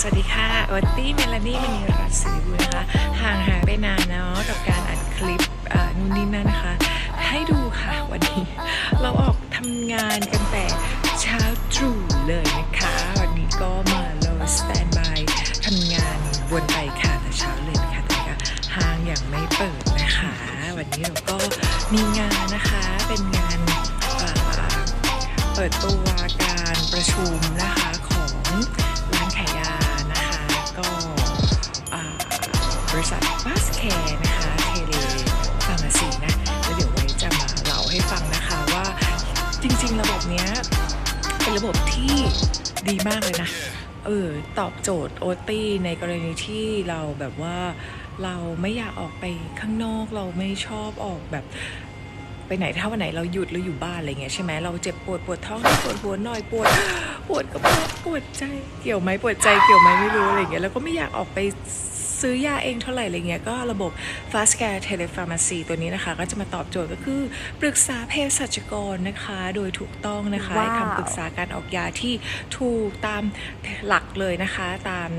สวัสดีค่ะโอตตี้เมลานี่มณีรัตน์ศรีบุญนะคะ ห่างหายไปนานเนาะกับการอัดคลิปนู่นนี่นั่นนะคะ ให้ดูค่ะวันนี้ เราออกทำงานกันแต่เช้าตรู่เลยนะคะ วันนี้ก็มาเราสแตนบายทำงานวนไปค่ะแต่เช้าเลยนะคะแต่ก็ห้างอยังไม่เปิดนะคะ วันนี้เราก็มีงานนะคะเป็นงานเปิดตัวการประชุม ษัทบาสแคร์นะคะเทเลฟาร์มาซีนะแล้วเดี๋ยวไว้จะมาเล่าให้ฟังนะคะว่าจริงๆ ระบบเนี้ยเป็นระบบที่ดีมากเลยนะเออตอบโจทย์โอตี้ในกรณีที่เราแบบว่าเราไม่อยากออกไปข้างนอกเราไม่ชอบออกแบบไปไหนถ้าวันไหนเราหยุดหรืออยู่บ้านอะไรเงี้ยใช่ไหมเราเจ็บปวดปวดท้องปวดหัวหน่อยปวดปวดกระเพาะปวดใจเกี่ยวไหมปวดใจเกี่ยวไหมไม่รู้อะไรเงี้ยแล้วก็ไม่อยากออกไป ซื้อยาเองเท่าไหร่อะไรเงี้ยก็ระบบ Fast Care Telepharmacy ตัวนี้นะคะ ก็จะมาตอบโจทย์ก็คือปรึกษาเภสัชกรนะคะ โดยถูกต้องนะคะคำปรึกษาการออกยาที่ถูกตามหลักเลยนะคะ ตาม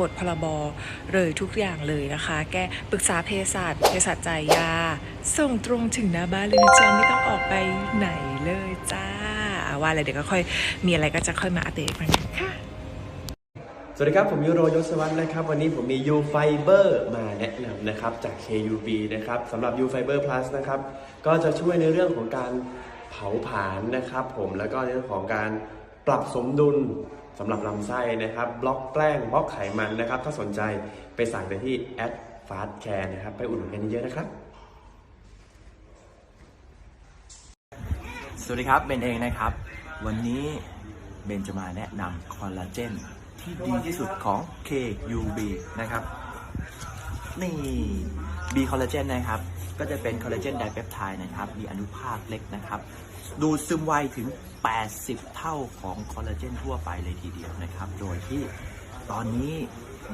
กฎพรบเลยทุกอย่างเลยนะคะ แกปรึกษาเภสัชเภสัชจ่ายยา ส่งตรงถึงหน้าบ้านเลยนะจ๊ะไม่ต้องออกไปไหนเลยจ้าว่าอะไรเดี๋ยวก็ค่อยมีอะไรก็จะค่อยมาอัปเดตกันค่ะ สวัสดีครับ ผมยูโรยศวัฒน์นะครับ วันนี้ผมมี U Fiber มาแนะนำนะครับจาก KUB นะครับสำหรับ U Fiber Plus นะครับ ก็จะช่วยในเรื่องของการเผาผลาญนะครับผมแล้วก็ในเรื่องของการปรับสมดุลสำหรับลำไส้นะครับ บล็อกแป้งบล็อกไขมันนะครับ ถ้าสนใจไปสั่งได้ที่ at fast care นะครับ ไปอุดหนุนกันเยอะนะครับ สวัสดีครับเบนเองนะครับ วันนี้เบนจะมาแนะนำคอลลาเจน ที่ดีที่สุดของ KUB นะครับนี่ B คอลลาเจนนะครับ ก็จะเป็นคอลลาเจนไดเปปไทด์นะครับ มีอนุภาคเล็กนะครับ ดูดซึมไวถึง 80 เท่าของคอลลาเจนทั่วไปเลยทีเดียวนะครับ โดยที่ตอนนี้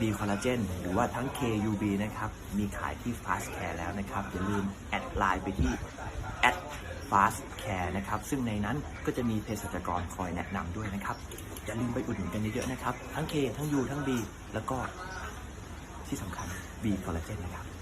B คอลลาเจนหรือว่าทั้ง KUB นะครับ มีขายที่ Fast Care แล้วนะครับ อย่าลืมแอดไลน์ไปที่ fast care นะครับ ซึ่งในนั้นก็จะมีเภสัชกรคอยแนะนำด้วยนะครับ อย่าลืมไปอุดหนุนกันเยอะๆนะครับ ทั้ง K ทั้ง U ทั้ง B แล้วก็ที่สำคัญ B คอลลาเจนนะครับ